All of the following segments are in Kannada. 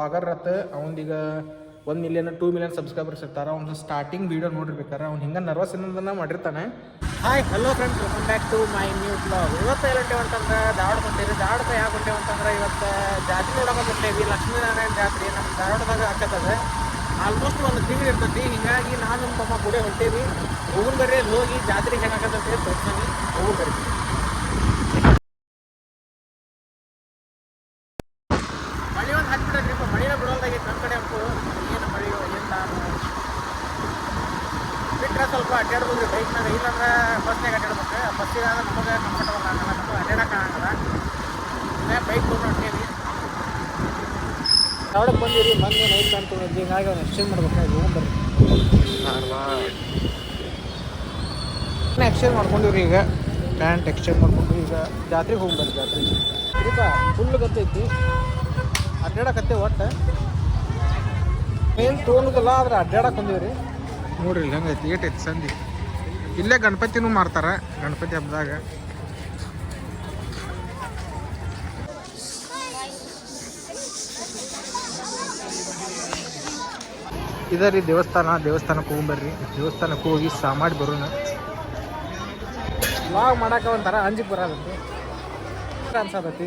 ಸಾಗರ್ ರತ್ ಅವಂದೀಗ ಒಂದು ಮಿಲಿಯನ್ ಟೂ ಮಿಲಿಯನ್ ಸಬ್ಸ್ಕ್ರೈಬರ್ಸ್ ಇರ್ತಾರೆ. ಅವ್ನ ಸ್ಟಾರ್ಟಿಂಗ್ ವೀಡಿಯೋ ನೋಡಿರ್ಬೇಕಾರೆ ಅವ್ನು ಹಿಂಗೆ ನರ್ವಸ್ ಏನಂದನ್ನ ಮಾಡಿರ್ತಾನೆ. Hi hello friends welcome back to my new blog ಇವತ್ತು ಎಲ್ಲ ಅಂತಂದ್ರೆ ಧಾರವಾಡ ಬಂದಿರಿ ಧಾರವಾಡಕ್ಕೆ ಯಾಕೆ ಹೊಂಟೇವೆ ಅಂತಂದ್ರೆ ಇವತ್ತು ಜಾತ್ರೆ ನೋಡಕ್ಕೆ ಹೊಂಟೇವಿ. ಲಕ್ಷ್ಮೀನಾರಾಯಣ ಜಾತ್ರೆ ನಮ್ಮ ಧಾರವಾಡದಾಗ ಹಾಕತ್ತದೆ ಆಲ್ಮೋಸ್ಟ್ ಒಂದು ತಿಂಗಳು ಇರ್ತೈತಿ. ಹಿಂಗಾಗಿ ನಾನು ನಮ್ಮ ತಮ್ಮ ಕೂಡ ಹೊಂಟೇವಿ. ಹೋಗಿ ಬರ್ರಿ ಹೋಗಿ ಜಾತ್ರೆ ಹೆಂಗಾಗತ್ತೆ ತೋರಿಸ್ತೀನಿ. ಹೋಗಿ ಬರ್ರಿ ಮಳೆ ಒಂದು ಹತ್ಬಿಟ್ರೆ ಮಳೆನ ಬಿಡೋದಾಗಿತ್ತು ನಮ್ಮ ಕಡೆ ಅಂತೂ ಏನು ಮಳೆಯೋ ಏನು ನಾನು ಬಿಟ್ಟರೆ ಸ್ವಲ್ಪ ಅಡ್ಡಾಡ್ಬೋದು ಬೈಕ್ನಾಗ ಇಲ್ಲಾಂದ್ರೆ ಬಸ್ನಾಗ ಅಡ್ಡಾಡ್ಬೇಕು ಬಸ್ಸಿಗೆ ಆದ್ರೆ ನಮಗೆ ಕಂಫರ್ಟಬಲ್ ಆಗಲ್ಲ ನಮಗೆ ಅಡ್ಡಾಡಕ್ಕೆ ಆಗಲ್ಲ ಯಾವ್ದಕ್ಕೆ ಬಂದಿರಿ? ಮೊನ್ನೆ ನೈಟ್ ಅಂತ ತೊಗೊಂಡಿದ್ವಿ ಹಿಂಗಾಗಿ ಅವ್ನು ಎಕ್ಸ್ಚೇಂಜ್ ಮಾಡ್ಬೇಕಾಗಿ ಹೋಗ್ಬರ್ರಿ ಎಕ್ಸ್ಚೇಂಜ್ ಮಾಡ್ಕೊಂಡಿವ್ರಿ ಈಗ. ಪ್ಯಾಂಟ್ ಎಕ್ಸ್ಚೇಂಜ್ ಮಾಡ್ಕೊಂಡು ಈಗ. ಜಾತ್ರೆಗೆ ಹೋಗ್ಬರ್ರಿ ಜಾತ್ರೆಗೆ. ಇದಕ್ಕೆ ಫುಲ್ ಗತ್ತೈತಿ ಅಡ್ಡಾಡಕತ್ತೆ ಒಟ್ಟು. ಏನು ತೊಗೊಂಡದಲ್ಲ ಆದ್ರೆ ಅಡ್ಡಾಡಕ್ಕೆ ಬಂದಿವ್ರಿ. ನೋಡ್ರಿ, ಇಲ್ಲಿ ಹೆಂಗೈತಿ? ಏಟೈತಿ ಸಂಧಿ ಇಲ್ಲೇ ಗಣಪತಿನೂ ಮಾಡ್ತಾರೆ ಗಣಪತಿ ಹಬ್ಬದಾಗ ಇದ ರೀ ದೇವಸ್ಥಾನ, ದೇವಸ್ಥಾನಕ್ಕೆ ಹೋಗ್ಬರ್ರಿ ದೇವಸ್ಥಾನಕ್ಕೆ ಹೋಗಿ ಸಾಮಾಡಿ ಬರೋಣ. ಲಾಗ್ ಮಾಡಾಕ ಒಂಥರ ಅಂಜಿಕ್ ಬರತ್ತೆ ಅನ್ಸತೈತಿ.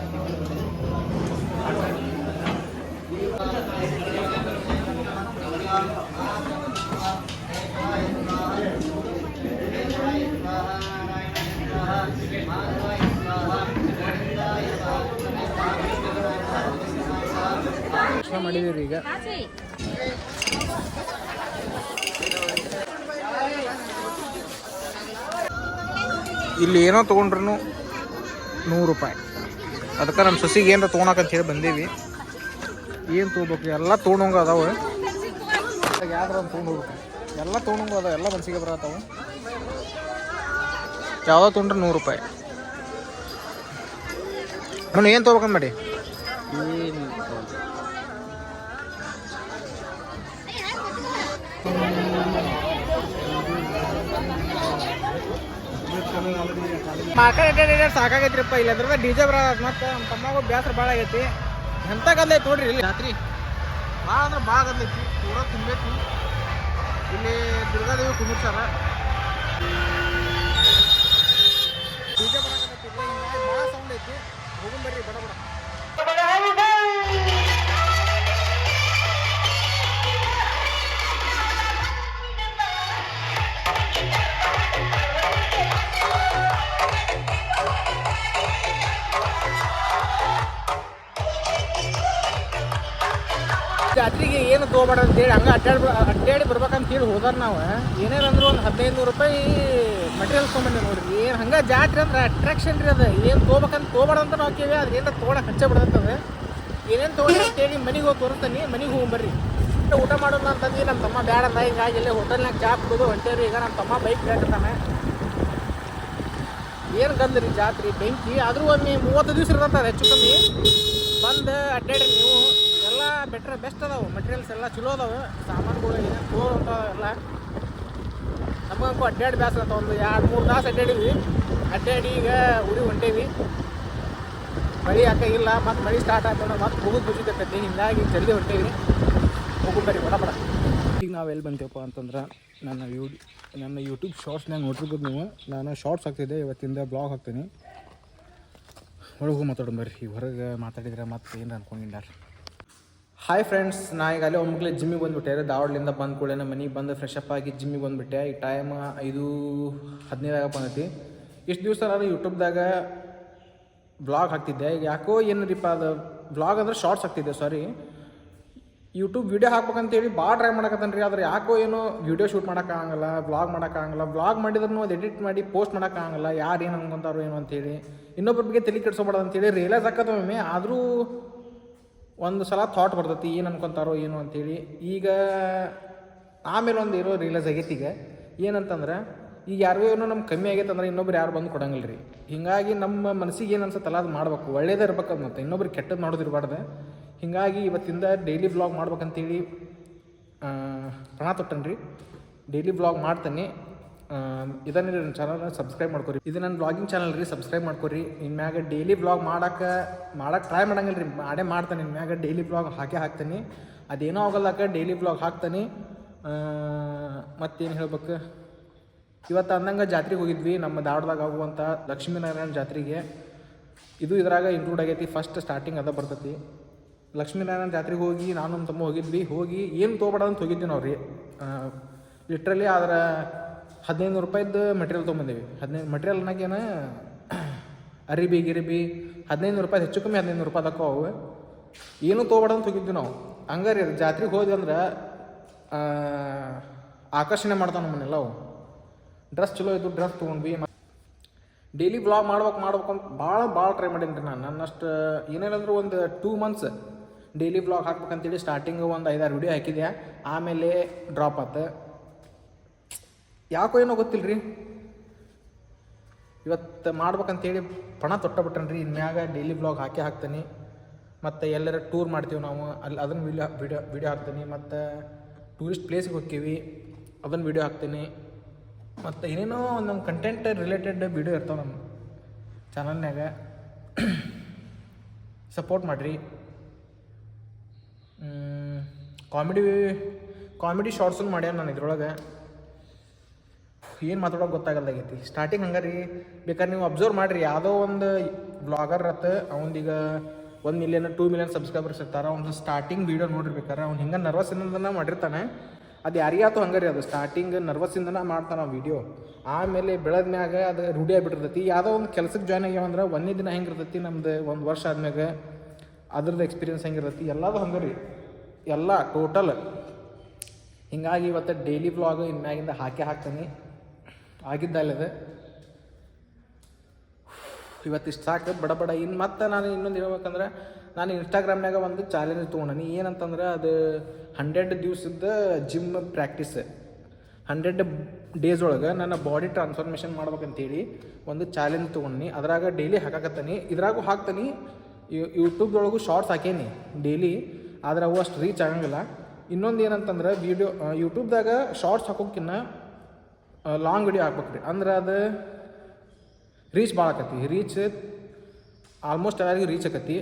ಈಗ? ಇಲ್ಲಿ ಏನೋ ತೊಗೊಂಡ್ರು ನೂರು ರೂಪಾಯಿ. ಅದಕ್ಕೆ ನಮ್ಮ ಸೊಸಿಗೆ ಏನರ ತೊಗೊಳಕಂತ ಹೇಳಿ ಬಂದೀವಿ. ಏನು ತೊಗೋಬೇಕು? ಎಲ್ಲ ತೊಗೊಂಡಂಗೆ ಅದಾವೆ. ಯಾವ್ದಾರ ಒಂದು ತೊಗೊಂಡು ಹೋಗ್ಬೇಕು. ಎಲ್ಲ ತೊಗೊಂಡಂಗೆ ಅದಾವೆ. ಎಲ್ಲ ಮನ್ಸಿಗೆ ಬರತ್ತವು ಯಾವುದೋ ತೊಗೊಂಡ್ರೆ ನೂರು ರೂಪಾಯಿ. ನಾನು ಏನು ತೊಗೋಬೇಕಂತ ಮಾಡಿ? ಮಾರ್ಕೆಟ್ ಸಾಕಾಗೈತ್ರಿಪ್ಪ, ಇಲ್ಲಂದ್ರೆ ಡಿ ಜೆ ಬರೋದು ಮತ್ತೆ ನಮ್ಮ ತಮ್ಮಗೂ ಬೇಸರ ಭಾಳ ಆಗೈತಿ. ಎಂಥ ಗದ್ಲ ಐತಿ ನೋಡ್ರಿ ಇಲ್ಲಿ? ರಾತ್ರಿ ಭಾಳ ಅಂದ್ರೆ ಭಾಳ ಗದ್ಲ ಐತಿ. ಪೂರ ತುಂಬೈತಿ. ಇಲ್ಲಿ ದುರ್ಗಾದೇವಿ ಕುಂದಿರ್ಸಾರ ಡಿ ಜೆ ಬರಾಕತ್ತೈತಿ ಭಾಳ ಸೌಂಡ್ ಐತಿ. ಹೋಗಿ ಬರ್ರಿ, ಬಡ ಬಡ. ತೊಗೊಬೇಡ ಅಂತೇಳಿ ಹಂಗೆ ಅಡ್ಡಾಡಿ ಅಡ್ಡಾಡಿ ಬರ್ಬೇಕಂತ ಹೇಳಿ ಹೋದಾರ ನಾವು. ಏನೇನಂದ್ರೆ ಒಂದು ಹದಿನೈದು ನೂರು ರೂಪಾಯಿ ಮಟೀರಿಯಲ್ ತೊಗೊಂಬಂದೆ ನೋಡ್ರಿ. ಏನು ಹಂಗೆ ಜಾತ್ರೆ ಅಂದ್ರೆ ಅಟ್ರಾಕ್ಷನ್ ರೀ ಅದು. ಏನು ತೊಗೋಬೇಕಂತ ತೊಗೊಬೇಡ ಅಂತ ನಾವು ಕೇಳಿ ಅದರಿಂದ ಏನು ತೊಗೊಳಕ್ಕೆ ಹಚ್ಚ ಬಿಡತ್ತದ. ಏನೇನು ತೊಗೊಂಡು ಅಂತೇಳಿ ಮನೆಗೆ ಹೋಗಿ ತೋರಿಸ್ತಾನೆ. ಮನೆಗೆ ಹೋಗಿ ಬರ್ರಿ. ಊಟ ಮಾಡೋಣ ಅಂತಂದು ನಮ್ಮ ತಮ್ಮ ಬೇಡ ಅಂತ ಹಿಂಗಾಗಿ ಇಲ್ಲೇ ಹೋಟೆಲ್ನಾಗ ಚಾ ಕುಡಿದು ಹೊಂಟೇವ್ರಿ. ಈಗ ನಮ್ಮ ತಮ್ಮ ಬೈಕ್ ಕೇಳ್ತಾನೆ ಏನು ಗಂದ್ರಿ ಜಾತ್ರೆ, ಬೆಂಕಿ, ಆದರೂ ಒಮ್ಮೆ ಮೂವತ್ತು ದಿವಸ ಇರ್ತದೆ ಹೆಚ್ಚು ಕಮ್ಮಿ. ಬಂದು ಅಡ್ಡಾಡ್ರಿ ನೀವು. ಬೆಸ್ಟ್ ಅದಾವೆ ಮಟೀರಿಯಲ್ಸ್ ಎಲ್ಲ ಚಲೋ ಅದಾವೆ. ಸಾಮಾನುಗಳು ಏನೇನು ಅಂತಾವೆ ಎಲ್ಲ. ನಮಗಂತೂ ಅಡ್ಡಾಡಿ ಬ್ಯಾಸ ಅಂತ ಒಂದು ಎರಡು ಮೂರು ತಾಸು ಅಡ್ಡಾಡಿವಿ ಅಡ್ಡಾಡಿ ಈಗ ಉಡಿ ಹೊಂಟೇವಿ. ಮಳೆ ಇಲ್ಲ, ಮತ್ತು ಮಳೆ ಸ್ಟಾರ್ಟ್ ಆಗ್ತದೆ ಮತ್ತೆ ಮುಗಿದು ಬುಜಿಕತ್ತೈತಿ ಹಿಂಗಾಗಿ ಜಲ್ದಿ ಹೊಂಟೇವಿ. ಹೋಗು ಬರ್ರಿ, ಬಡ ಈಗ ನಾವು ಎಲ್ಲಿ ಬಂತೇವಪ್ಪ ಅಂತಂದ್ರೆ, ನನ್ನ ಯೂ, ನನ್ನ ಯೂಟ್ಯೂಬ್ ಶಾರ್ಟ್ಸ್ನಾಗ ನೋಡಿರ್ಬೋದು ನೀವು. ನಾನು ಶಾರ್ಟ್ಸ್ ಹಾಕ್ತಿದ್ದೆ, ಇವತ್ತಿಂದ ಬ್ಲಾಗ್ ಹಾಕ್ತೀನಿ. ಒಳಗೆ ಮಾತಾಡೋಣ ಬರ್ರಿ. ಹೊರಗೆ ಮಾತಾಡಿದ್ರೆ ಮತ್ತೆ ಏನು ಅನ್ಕೊಂಡಿದ್ದಾರೆ ಹಾಯ್ ಫ್ರೆಂಡ್ಸ್ ನಾ ಈಗ ಅಲ್ಲೇ ಒಮ್ಮಕ್ಲೆ ಜಿಮ್ಮಿಗೆ ಬಂದುಬಿಟ್ಟೆ. ಧಾರವಾಡಲಿಂದ ಬಂದ ಕೂಡಲೇ ಮನೆಗೆ ಬಂದು ಫ್ರೆಶ್ ಅಪ್ ಆಗಿ ಜಿಮ್ಮಿಗೆ ಬಂದುಬಿಟ್ಟೆ. ಈ ಟೈಮ್ ಐದು ಹದಿನೈದಾಗ ಬಂದೈತಿ. ಇಷ್ಟು ದಿವಸ ನಾನು ಯೂಟ್ಯೂಬ್ದಾಗ ಬ್ಲಾಗ್ ಹಾಕ್ತಿದ್ದೆ. ಈಗ ಯಾಕೋ ಏನರಿಪ್ಪ ಅದು ಬ್ಲಾಗ್ ಅಂದರೆ ಶಾರ್ಟ್ಸ್ ಹಾಕ್ತಿದ್ದೆ ಸಾರಿ ಯೂಟ್ಯೂಬ್ ವೀಡಿಯೋ ಹಾಕ್ಬೇಕಂತೇಳಿ ಭಾಳ ಟ್ರೈ ಮಾಡಕತ್ತಾನ ರೀ ಆದ್ರೆ ಯಾಕೋ ಏನು ವೀಡಿಯೋ ಶೂಟ್ ಮಾಡೋಕ್ಕಾಗಲ್ಲ ಬ್ಲಾಗ್ ಮಾಡೋಕ್ಕಾಗಲ್ಲ ಬ್ಲಾಗ್ ಮಾಡಿದ್ರು ಅದು ಎಡಿಟ್ ಮಾಡಿ ಪೋಸ್ಟ್ ಮಾಡೋಕ್ಕಾಗಲ್ಲ ಯಾರು ಏನು ಅನ್ಕೊಂತಾರೋ ಏನು ಅಂತೇಳಿ. ಇನ್ನೊಬ್ಬರ ಬಗ್ಗೆ ತಲೆ ಕೆಡಿಸೋಬಾರ್ದು ಅಂತೇಳಿ ರಿಯಲೈಸ್ ಒಮ್ಮೆ. ಆದರೂ ಒಂದು ಸಲ ಥಾಟ್ ಬರ್ತೈತಿ, ಏನು ಅನ್ಕೊಂತಾರೋ ಏನು ಅಂತೇಳಿ. ಈಗ ಆಮೇಲೆ ಒಂದು ಇರೋ ರಿಯಲೈಸ್ ಆಗೈತಿ ಈಗ. ಏನಂತಂದ್ರೆ, ಈಗ ಯಾರಿಗೋ ಏನೋ ನಮ್ಗೆ ಕಮ್ಮಿ ಆಗೈತೆ ಅಂದ್ರೆ ಇನ್ನೊಬ್ರು ಯಾರು ಬಂದು ಕೊಡಂಗಿಲ್ಲ ರೀ ಹೀಗಾಗಿ ನಮ್ಮ ಮನಸ್ಸಿಗೆ ಏನು ಅನ್ಸುತ್ತಲ್ಲ, ಅದು ಮಾಡ್ಬೇಕು. ಒಳ್ಳೇದೇ ಇರ್ಬೇಕು ಮತ್ತೆ. ಇನ್ನೊಬ್ರಿಗೆ ಕೆಟ್ಟದ್ದು ಮಾಡೋದಿರ್ಬಾರ್ದು ಹೀಗಾಗಿ ಇವತ್ತಿಂದ ಡೈಲಿ ಬ್ಲಾಗ್ ಮಾಡ್ಬೇಕಂತೇಳಿ ಪ್ರಣ ತೊಟ್ಟನ್ರಿ. ಡೈಲಿ ಬ್ಲಾಗ್ ಮಾಡ್ತೀನಿ. ಇದನ್ನ ನನ್ನ ಚಾನಲ್ನ ಸಬ್ಸ್ಕ್ರೈಬ್ ಮಾಡ್ಕೊರಿ. ಇದು ನನ್ನ ಬ್ಲಾಗಿಂಗ್ ಚಾನಲ್ ರೀ ಸಬ್ಸ್ಕ್ರೈಬ್ ಮಾಡ್ಕೊರಿ. ಇನ್ಮ್ಯಾಗ ಡೈಲಿ ಬ್ಲಾಗ್ ಮಾಡಕ್ಕೆ ಮಾಡಕ್ಕೆ ಟ್ರೈ ಮಾಡಂಗಿಲ್ಲ ರೀ ಮಾಡೇ ಮಾಡ್ತಾನೆ ಮ್ಯಾಗ ಡೈಲಿ ಬ್ಲಾಗ್ ಹಾಕೇ ಹಾಕ್ತೀನಿ. ಅದೇನೋ ಆಗಲ್ಲಕ ಡೈಲಿ ಬ್ಲಾಗ್ ಹಾಕ್ತಾನೆ. ಮತ್ತೇನು ಹೇಳ್ಬೇಕು? ಇವತ್ತು ಅಂದಂಗೆ ಜಾತ್ರೆಗೆ ಹೋಗಿದ್ವಿ, ನಮ್ಮ ಧಾರವಾಡದಾಗ ಆಗುವಂಥ ಲಕ್ಷ್ಮೀನಾರಾಯಣ ಜಾತ್ರೆಗೆ. ಇದು ಇದ್ರಾಗ ಇನ್ಕ್ಲೂಡ್ ಆಗೈತಿ ಫಸ್ಟ್ ಸ್ಟಾರ್ಟಿಂಗ್ ಅದ ಬರ್ತೈತಿ. ಲಕ್ಷ್ಮೀನಾರಾಯಣ ಜಾತ್ರೆಗೆ ಹೋಗಿ, ನಾನು ನಮ್ಮ ತಮ್ಮ ಹೋಗಿದ್ವಿ. ಹೋಗಿ ಏನು ತೊಗೊಬೇಡ ಅಂತ ಹೋಗಿದ್ವಿ ನಾವು ರೀ ಲಿಟ್ರಲಿ ಆದ್ರೆ ಹದಿನೈದು ನೂರು ರೂಪಾಯಿದ್ದು ಮೆಟೀರಿಯಲ್ ತೊಗೊಂಬಂದೀವಿ. ಹದಿನೈದು ಮೆಟೀರಿಯಲ್ನಾಗೇನು ಅರಿಬಿ, ಗಿರಿಬಿ, ಹದಿನೈದು ನೂರು ರೂಪಾಯಿ ಹೆಚ್ಚು ಕಮ್ಮಿ ಹದಿನೈದು ನೂರು ರೂಪಾಯಿ ತಕ್ಕೋ ಅವು. ಏನೂ ತೊಗೊಬಾರ್ದು ಅಂತ ಹೋಗಿದ್ವಿ ನಾವು. ಹಂಗಾರಿ ಜಾತ್ರೆಗೆ ಹೋದ್ವಿ ಅಂದ್ರೆ ಆಕರ್ಷಣೆ ಮಾಡ್ತಾವೆ ನಮ್ಮನ್ನೆಲ್ಲ ಅವು. ಡ್ರೆಸ್ ಚಲೋ ಇದ್ದು ಡ್ರೆಸ್ ತೊಗೊಂಡ್ವಿ. ಡೈಲಿ ಬ್ಲಾಗ್ ಮಾಡ್ಬೇಕು ಮಾಡ್ಬೇಕು ಅಂತ ಭಾಳ ಭಾಳ ಟ್ರೈ ಮಾಡೀನಿ ರೀ ನಾನು. ನನ್ನಷ್ಟು ಏನೇನಂದ್ರೆ ಒಂದು ಟೂ ಮಂತ್ಸ್ ಡೈಲಿ ವ್ಲಾಗ್ ಹಾಕ್ಬೇಕಂತೇಳಿ ಸ್ಟಾರ್ಟಿಂಗ್ ಒಂದು ಐದಾರು ವಿಡಿಯೋ ಹಾಕಿದೆ ಆಮೇಲೆ ಡ್ರಾಪ್ ಆತು. ಯಾಕೋ ಏನೋ ಗೊತ್ತಿಲ್ಲ ರೀ ಇವತ್ತು ಮಾಡ್ಬೇಕಂತೇಳಿ ಪಣ ತೊಟ್ಟಬಿಟ್ಟನ್ರಿ ಇನ್ಮ್ಯಾಗ ಡೈಲಿ ಬ್ಲಾಗ್ ಹಾಕಿ ಹಾಕ್ತೀನಿ. ಮತ್ತು ಎಲ್ಲರ ಟೂರ್ ಮಾಡ್ತೀವಿ ನಾವು. ಅಲ್ಲಿ ಅದನ್ನು ವಿಡಿಯೋ ವಿಡಿಯೋ ವಿಡಿಯೋ ಹಾಕ್ತೀನಿ. ಮತ್ತು ಟೂರಿಸ್ಟ್ ಪ್ಲೇಸಿಗೆ ಹೋಗ್ತೀವಿ ಅದನ್ನು ವಿಡಿಯೋ ಹಾಕ್ತೀನಿ. ಮತ್ತು ಏನೇನೋ ನಮ್ಮ ಕಂಟೆಂಟ್ ರಿಲೇಟೆಡ್ ವಿಡಿಯೋ ಇರ್ತಾವೆ ನಮ್ಮ ಚಾನಲ್ನ್ಯಾಗ ಸಪೋರ್ಟ್ ಮಾಡಿರಿ. ಕಾಮಿಡಿ ಕಾಮಿಡಿ ಶಾರ್ಟ್ಸನ್ನು ಮಾಡ್ಯಾನ ನಾನು ಇದ್ರೊಳಗೆ. ಏನು ಮಾತಾಡೋಕೆ ಗೊತ್ತಾಗಲ್ದಾಗೈತಿ. ಸ್ಟಾರ್ಟಿಂಗ್ ಹಂಗೆ ರೀ ಬೇಕಾದ್ರೆ ನೀವು ಅಬ್ಸರ್ವ್ ಮಾಡಿರಿ. ಯಾವುದೋ ಒಂದು ಬ್ಲಾಗರ್ ಅತ್ತ ಅವಂದೀಗ ಒಂದು ಮಿಲಿಯನ್ ಟೂ ಮಿಲಿಯನ್ ಸಬ್ಸ್ಕ್ರೈಬರ್ಸ್ ಇರ್ತಾರೆ. ಅವ್ನು ಸ್ಟಾರ್ಟಿಂಗ್ ವೀಡಿಯೋ ನೋಡಿರ್ಬೇಕಾರೆ ಅವ್ನು ಹಿಂಗೆ ನರ್ವಸ್ ಇಂದನ ಮಾಡಿರ್ತಾನೆ. ಅದು ಯಾರಿಗಾತು ಹಂಗೆ ರೀ ಅದು ಸ್ಟಾರ್ಟಿಂಗ್ ನರ್ವಸ್ಸಿಂದನೇ ಮಾಡ್ತಾನೆ ವಿಡಿಯೋ ಆಮೇಲೆ ಬೆಳೆದ ಮ್ಯಾಗ ಅದು ರೂಢಿ ಆಗಿಬಿಟ್ಟಿರ್ತೈತಿ. ಯಾವುದೋ ಒಂದು ಕೆಲಸಕ್ಕೆ ಜಾಯ್ನ್ ಆಗ್ಯಾವಂದ್ರೆ ಒಂದೇ ದಿನ ಹೆಂಗಿರ್ತೈತಿ ನಮ್ದು, ಒಂದು ವರ್ಷ ಆದ್ಮ್ಯಾಗ ಅದ್ರದ್ದು ಎಕ್ಸ್ಪೀರಿಯನ್ಸ್ ಹೆಂಗಿರ್ತೈತಿ. ಎಲ್ಲದು ಹಂಗೆ ರೀ ಎಲ್ಲ ಟೋಟಲ್ ಹಿಂಗಾಗಿ ಇವತ್ತು ಡೈಲಿ ಬ್ಲಾಗ್ ಇನ್ಮ್ಯಾಗಿಂದ ಹಾಕಿ ಹಾಕ್ತೀನಿ. ಆಗಿದ್ದಲ್ಲದೆ ಇವತ್ತಿಷ್ಟು ಸಾಕು, ಬಡ ಬಡ. ಇನ್ನು ಮತ್ತೆ ನಾನು ಇನ್ನೊಂದು ಹೇಳ್ಬೇಕಂದ್ರೆ, ನಾನು ಇನ್ಸ್ಟಾಗ್ರಾಮ್ನಾಗ ಒಂದು ಚಾಲೆಂಜ್ ತೊಗೊಂಡನಿ ಏನಂತಂದ್ರೆ, ಅದು ಹಂಡ್ರೆಡ್ ದಿವ್ಸದ ಜಿಮ್ ಪ್ರಾಕ್ಟೀಸ್ ಹಂಡ್ರೆಡ್ ಡೇಸ್ ಒಳಗೆ ನನ್ನ ಬಾಡಿ ಟ್ರಾನ್ಸ್ಫಾರ್ಮೇಷನ್ ಮಾಡ್ಬೇಕಂತೇಳಿ ಒಂದು ಚಾಲೆಂಜ್ ತೊಗೊಂಡಿ ಅದ್ರಾಗ ಡೈಲಿ ಹಾಕಾಕತ್ತೀನಿ. ಇದ್ರಾಗೂ ಹಾಕ್ತೀನಿ. ಯೂಟ್ಯೂಬ್ದೊಳಗೂ ಶಾರ್ಟ್ಸ್ ಹಾಕೇನಿ ಡೈಲಿ ಆದ್ರೆ ಅವು ಅಷ್ಟು ರೀಚ್ ಆಗಂಗಿಲ್ಲ. ಇನ್ನೊಂದು ಏನಂತಂದ್ರೆ ವೀಡಿಯೋ ಯೂಟ್ಯೂಬ್ದಾಗ ಶಾರ್ಟ್ಸ್ ಹಾಕೋಕ್ಕಿನ್ನ ಲಾಂಗ್ ವಿಡಿಯೋ ಹಾಕ್ಬೇಕು ರೀ ಅಂದ್ರೆ ಅದು ರೀಚ್ ಭಾಳ ಆಕತಿ. ರೀಚ್ ಆಲ್ಮೋಸ್ಟ್ ಎಲ್ಲರಿಗೂ ರೀಚ್ ಆಕತಿ.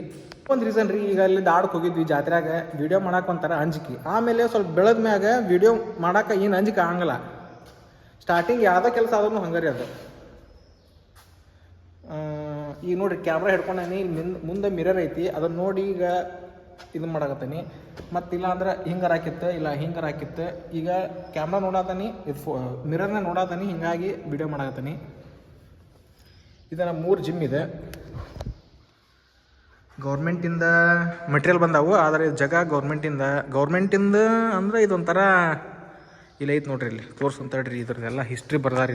ಒಂದು ರೀಸನ್ ರೀ, ಈಗ ಅಲ್ಲಿ ದಾಡಕ್ಕೆ ಹೋಗಿದ್ವಿ ಜಾತ್ರೆಯಾಗ ವಿಡಿಯೋ ಮಾಡಕ್ಕೆ ಒಂಥರ ಅಂಜಿಕೆ. ಆಮೇಲೆ ಸ್ವಲ್ಪ ಬೆಳೆದ ಮ್ಯಾಗ ವಿಡಿಯೋ ಮಾಡಕ್ಕೆ ಏನು ಅಂಜಿಕೆ ಆಗಂಗಿಲ್ಲ. ಸ್ಟಾರ್ಟಿಂಗ್ ಯಾವುದೋ ಕೆಲಸ ಆದ್ರೂ ಹಂಗೆ ರೀ ಅದು ಈಗ ನೋಡಿರಿ ಕ್ಯಾಮ್ರಾ ಹಿಡ್ಕೊಂಡೇನಿ, ಇಲ್ಲಿ ಮುಂದೆ ಮಿರರ್ ಐತಿ. ಅದನ್ನು ನೋಡಿ ಈಗ ಇದು ಮಾಡಕತ್ತೀನಿ. ಮತ್ತು ಇಲ್ಲ ಅಂದ್ರೆ ಹಿಂಗಾರ ಹಾಕಿತ್ತು, ಇಲ್ಲ ಹಿಂಗಾರ ಹಾಕಿತ್ತು. ಈಗ ಕ್ಯಾಮ್ರಾ ನೋಡತ್ತೀನಿ ಇದು ಫೋ ಮಿರರ್ನ ನೋಡತ್ತೀನಿ ಹಿಂಗಾಗಿ ವಿಡಿಯೋ ಮಾಡಕತ್ತೀನಿ. ಇದನ್ನು ಮೂರು ಜಿಮ್ ಇದೆ. ಗೌರ್ಮೆಂಟಿಂದ ಮೆಟೀರಿಯಲ್ ಬಂದಾವು, ಆದರೆ ಜಾಗ ಗೌರ್ಮೆಂಟಿಂದ ಗೌರ್ಮೆಂಟಿಂದ ಅಂದ್ರೆ ಇದೊಂಥರ, ಇಲ್ಲ ಐತೆ ನೋಡ್ರಿ ಇಲ್ಲಿ ತೋರ್ಸಂತಡ್ರಿ ಇದ್ರದ್ದೆಲ್ಲ ಹಿಸ್ಟ್ರಿ ಬರ್ದಾರ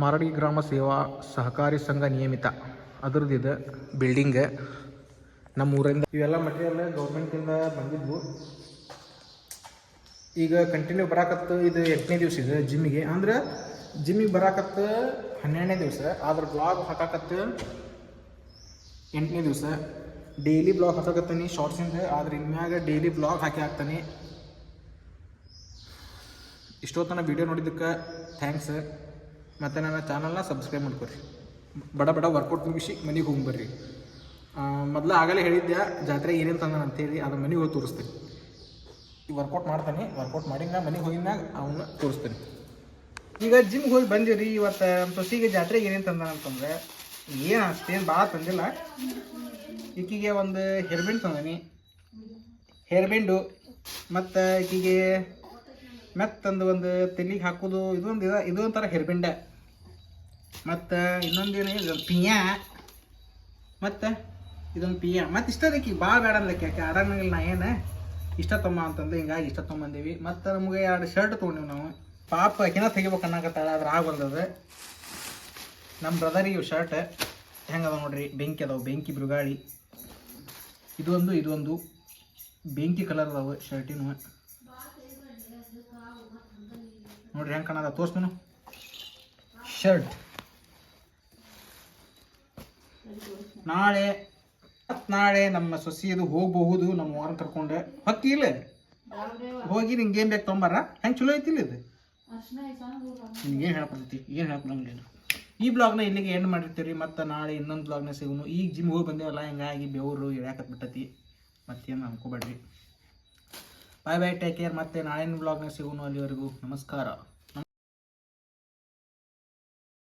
ಮಾರಡಿ ಗ್ರಾಮ ಸೇವಾ ಸಹಕಾರಿ ಸಂಘ ನಿಯಮಿತ. ಅದ್ರದ್ದು ಇದು ಬಿಲ್ಡಿಂಗ್ ನಮ್ಮ ಊರಿಂದ ಇವೆಲ್ಲ ಮಟೀರಿಯಲ್ ಗೌರ್ಮೆಂಟಿಂದ ಬಂದಿದ್ವು. ಈಗ ಕಂಟಿನ್ಯೂ ಬರಾಕತ್ತು ಇದು ಎಂಟನೇ ದಿವಸ ಇದೆ ಜಿಮ್ಮಿಗೆ ಅಂದ್ರೆ ಜಿಮ್ಮಿಗೆ ಬರಾಕತ್ತು ಹನ್ನೆರಡನೇ ದಿವಸ. ಆದ್ರೆ ಬ್ಲಾಗ್ ಹಾಕಾಕತ್ತು ಎಂಟನೇ ದಿವಸ. ಡೈಲಿ ಬ್ಲಾಗ್ ಹಾಕಾಕತ್ತೀನಿ ಶಾರ್ಟ್ಸಿಂದ ಆದ್ರೆ ಇನ್ಮ್ಯಾಗ ಡೈಲಿ ಬ್ಲಾಗ್ ಹಾಕಿ ಹಾಕ್ತಾನೆ. ಇಷ್ಟೊತ್ತನ ವಿಡಿಯೋ ನೋಡಿದ್ದಕ್ಕೆ ಥ್ಯಾಂಕ್ಸ್ ಮತ್ತು ನನ್ನ ಚಾನಲ್ನ ಸಬ್ಸ್ಕ್ರೈಬ್ ಮಾಡ್ಕೊರಿ. ಬಡ ಬಡ ವರ್ಕೌಟ್ ಮುಗಿಸಿ ಮನೆಗೆ ಹೋಗಿ ಬರ್ರಿ. ಮೊದಲು ಆಗಲೇ ಹೇಳಿದ್ದೆ ಜಾತ್ರೆ ಏನೇನು ತಂದಾನ ಅಂತೇಳಿ ಅದು ಮನೆಗೆ ಹೋಗಿ ತೋರಿಸ್ತೀನಿ. ಈ ವರ್ಕೌಟ್ ಮಾಡ್ತಾನೆ ವರ್ಕೌಟ್ ಮಾಡಿ ನಾ ಮನೆಗೆ ಹೋಗಿದ್ದಾಗ ಅವನ್ನ ತೋರಿಸ್ತೀನಿ. ಈಗ ಜಿಮ್ಗೆ ಹೋಗಿ ಬಂದಿರಿ, ಇವತ್ತು ಸೊಸಿಗೆ ಜಾತ್ರೆಗೆ ಏನೇನು ತಂದ ಅಂತಂದ್ರೆ, ಏನು ಅಷ್ಟೇನು ಭಾಳ ತಂದಿಲ್ಲ. ಈಕಿಗೆ ಒಂದು ಹೇರ್ಬೆಂಡ್ ತಂದನಿ. ಹೇರ್ಬೆಂಡು ಮತ್ತು ಈಕಿಗೆ ಮೆತ್ತಂದು ಒಂದು ತಲೆಗೆ ಹಾಕೋದು, ಇದೊಂದು ಇದು ಇದು ಒಂಥರ ಹೇರ್ಬೆಂಡ ಮತ್ತು ಇನ್ನೊಂದೇನು ಇದೊಂದು ಪಿಯಾ. ಮತ್ತೆ ಇದೊಂದು ಪಿಯಾ. ಮತ್ತು ಮತ್ತೆ ಇಷ್ಟ ಅದಕ್ಕೆ ಭಾಳ ಬೇಡ ಅನ್ಲಕ್ಕೆ ಯಾಕೆ ಆಡಂಗಿಲ್ಲ ನಾ ಏನು, ಇಷ್ಟ ತೊಂಬ ಅಂತಂದು. ಹಿಂಗಾಗಿ ಇಷ್ಟ ತೊಗೊಂಬಂದೀವಿ ಮತ್ತು ನಮಗೆ ಎರಡು ಶರ್ಟ್ ತೊಗೊಂಡಿವಿ ನಾವು. ಪಾಪ ಆಕಿನ ತೆಗಿಬೇಕು ಅನ್ನಕತ್ತಾಳ, ಆದ್ರೆ ಆಗ್ಬಲ್ದದ ನಮ್ಮ ಬ್ರದರಿಗೆ ಶರ್ಟ್ ಹೆಂಗದ ನೋಡ್ರಿ? ಬೆಂಕಿ ಅದಾವೆ. ಬೆಂಕಿ ಬಿರುಗಾಳಿ. ಇದೊಂದು ಇದೊಂದು. ಬೆಂಕಿ ಕಲರ್ ಅದಾವೆ ಶರ್ಟಿನ ನೋಡ್ರಿ ಹೆಂಗೆ ಕಾಣದ? ತೋರ್ಸ್ತಾನು ಶರ್ಟ್ ನಾಳೆ ನಾಳೆ ನಮ್ಮ ಸೊಸಿಯದು ಹೋಗಬಹುದು, ನಮ್ಮ ವಾರ ಕರ್ಕೊಂಡು. ಹೊತ್ತಿ ಇಲ್ಲ? ಹೋಗಿ ನಿಂಗೆ ಏನು ಬೇಕು ತೊಂಬಾರ ಹೆಂಗೆ ಚಲೋ ಐತಿಲ್ಲ ಇದು? ನಿನ್ಗೆ ಏನು ಹೇಳ್ಕೊಡ್ತಿ? ಏನು ಹೇಳ್ಕೊಡಂಗಿಲ್ಲ ಈ ಬ್ಲಾಗ್ನ ಇಲ್ಲಿಗೆ ಎಂಡ್ ಮಾಡಿರ್ತೀವಿ ಮತ್ತು ನಾಳೆ ಇನ್ನೊಂದು ಬ್ಲಾಗ್ನ ಸಿಗೋನು. ಈಗ ಜಿಮ್ ಹೋಗಿ ಬಂದೇವಲ್ಲ, ಹಿಂಗಾಗಿ ಬೆವರು ಇಳ್ಯಾಕತ್ಬಿಟ್ಟತಿ ಮತ್ತೇನು ಅನ್ಕೋಬೇಡ್ರಿ. ಬಾಯ್ ಬಾಯ್ ಟೇಕ್ ಕೇರ್ ಮತ್ತೆ ನಾಳಿನ ಬ್ಲಾಗ್ನ ಸಿಗೋನು ಅಲ್ಲಿವರೆಗೂ. ನಮಸ್ಕಾರ.